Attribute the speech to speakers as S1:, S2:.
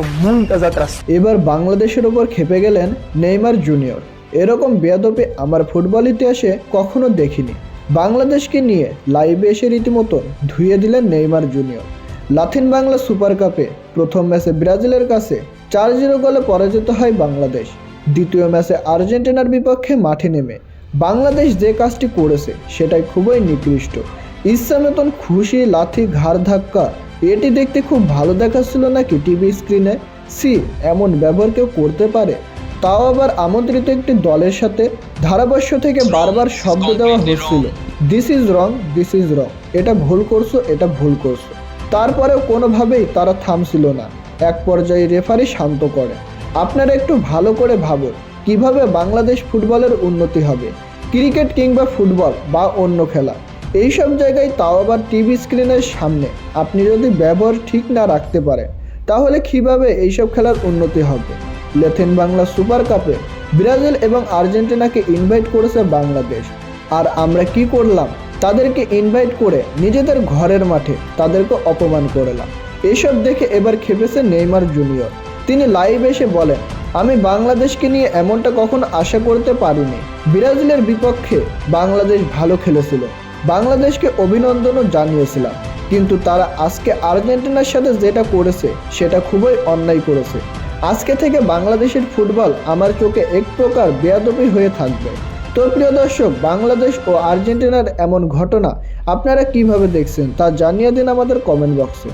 S1: muitas atrações.
S2: এবার বাংলাদেশের ওপর খেপে গেলেন নেইমার জুনিয়র। এরকম বেয়াদপি আমার ফুটবল ইতিহাসে কখনো দেখিনি। বাংলাদেশকে নিয়ে লাইভে এসে রীতিমতন ধুয়ে দিলেন Neymar junior. Latin Bangla super কাপে প্রথম ম্যাচে ব্রাজিলের কাছে চার জিরো গোলে পরাজিত হয় বাংলাদেশ। দ্বিতীয় ম্যাচে আর্জেন্টিনার বিপক্ষে মাঠে নেমে বাংলাদেশ যে কাজটি করেছে সেটাই খুবই নিকৃষ্ট। ইচ্ছা মতন খুশি লাথি ঘাড় ধাক্কা এটি দেখতে খুব ভালো দেখাচ্ছিল নাকি টিভি স্ক্রিনে? সি এমন ব্যবহার কেউ করতে পারে। তাও আবার আমন্ত্রিত একটি দলের সাথে ধারাভাষ্য থেকে বারবার শব্দ দেওয়া হচ্ছিল। This is wrong this is wrong এটা ভুল করছ, এটা ভুল করছ। তারপরেও কোনোভাবেই তারা থামছিল না। এক পর্যায়ে রেফারি শান্ত করে। আপনারা একটু ভালো করে ভাবুন, কীভাবে বাংলাদেশ ফুটবলের উন্নতি হবে? ক্রিকেট কিংবা ফুটবল বা অন্য খেলা? এইসব জায়গায় তাও আবার টিভি স্ক্রিনের সামনে। আপনি যদি ব্যবহার ঠিক না রাখতে পারেন, তাহলে কীভাবে এইসব খেলার উন্নতি হবে? লেথেন বাংলা সুপার কাপে ব্রাজিল এবং আর্জেন্টিনাকে ইনভাইট করেছে বাংলাদেশ। আর আমরা কি করলাম? তাদেরকে ইনভাইট করে নিজেদের ঘরের মাঠে তাদেরকে অপমান করলাম। এইসব দেখে এবার খেপেছে নেইমার জুনিয়র। তিনি লাইভ এসে বলেন, আমি বাংলাদেশকে নিয়ে এমনটা কখনো আশা করতে পারিনি। ব্রাজিলের বিপক্ষে বাংলাদেশ ভালো খেলেছিল। বাংলাদেশকে অভিনন্দনও জানিয়েছিলাম। কিন্তু তারা আজকে আর্জেন্টিনার সাথে যেটা করেছে, সেটা খুবই অন্যায় করেছে। আজকে থেকে বাংলাদেশের ফুটবল আমার চোখে এক প্রকার বেয়াদবি হয়ে থাকবে। তো প্রিয় দর্শক, বাংলাদেশ ও আর্জেন্টিনার এমন ঘটনা আপনারা কীভাবে দেখছেন তা জানিয়ে দিন আমাদের কমেন্ট বক্সে